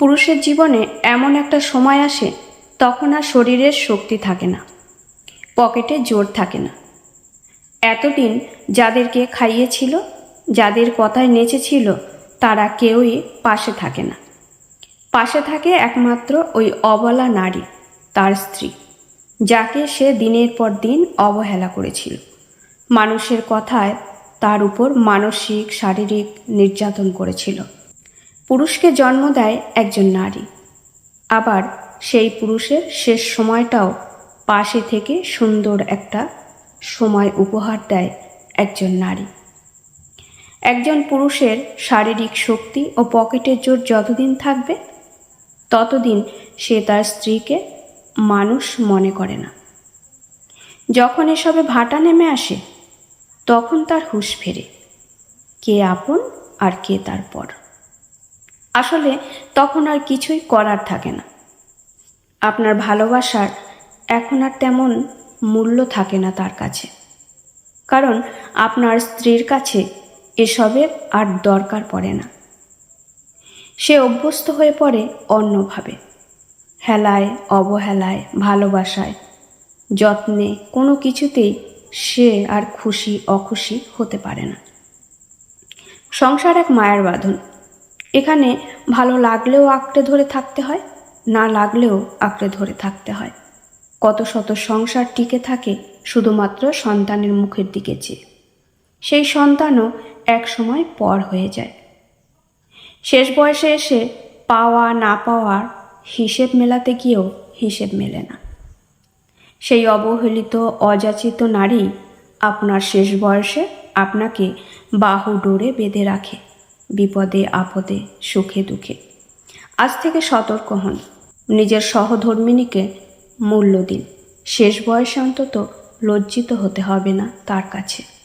পুরুষের জীবনে এমন একটা সময় আসে, তখন আর শরীরের শক্তি থাকে না, পকেটে জোর থাকে না। এতদিন যাদেরকে খাইয়েছিল, যাদের কথায় নেচেছিল, তারা কেউই পাশে থাকে না। পাশে থাকে একমাত্র ওই অবলা নারী, তার স্ত্রী, যাকে সে দিনের পর দিন অবহেলা করেছিল। মানুষের কথায় তার উপর মানসিক, শারীরিক নির্যাতন করেছিল। পুরুষকে জন্ম দেয় একজন নারী। আবার সেই পুরুষের শেষ সময়টাও পাশে থেকে সুন্দর একটা সময় উপহার দেয় একজন নারী। একজন পুরুষের শারীরিক শক্তি ও পকেটের জোর যতদিন থাকবে, ততদিন সে তার স্ত্রীকে মানুষ মনে করে না। যখন এসবে ভাটা নেমে আসে, তখন তার হুঁশ ফেরে, কে আপন আর কে তার পর। আসলে তখন আর কিছুই করার থাকে না। আপনার ভালোবাসার এখন আর তেমন মূল্য থাকে না তার কাছে। কারণ আপনার স্ত্রীর কাছে এসবের আর দরকার পড়ে না। সে অভ্যস্ত হয়ে পড়ে অন্যভাবে। হেলায়, অবহেলায়, ভালোবাসায়, যত্নে কোনো কিছুতেই সে আর খুশি, অখুশি হতে পারে না। সংসার এক মায়ের বাঁধন। এখানে ভালো লাগলেও আঁকড়ে ধরে থাকতে হয়, না লাগলেও আঁকড়ে ধরে থাকতে হয়। কত শত সংসার টিকে থাকে শুধুমাত্র সন্তানের মুখের দিকে চেয়ে। সেই সন্তানও এক সময় পর হয়ে যায়। শেষ বয়সে এসে পাওয়া না পাওয়ার হিসেব মেলাতে গিয়েও হিসেব মেলে না। সেই অবহেলিত, অযাচিত নারী আপনার শেষ বয়সে আপনাকে বাহু ডোরে বেঁধে রাখে। বিপদে, আপদে, সুখে, দুঃখে। আজ থেকে সতর্ক হন। নিজের সহধর্মিনীকে মূল্য দিন। শেষ বয়সে অন্তত লজ্জিত হতে হবে না তার কাছে।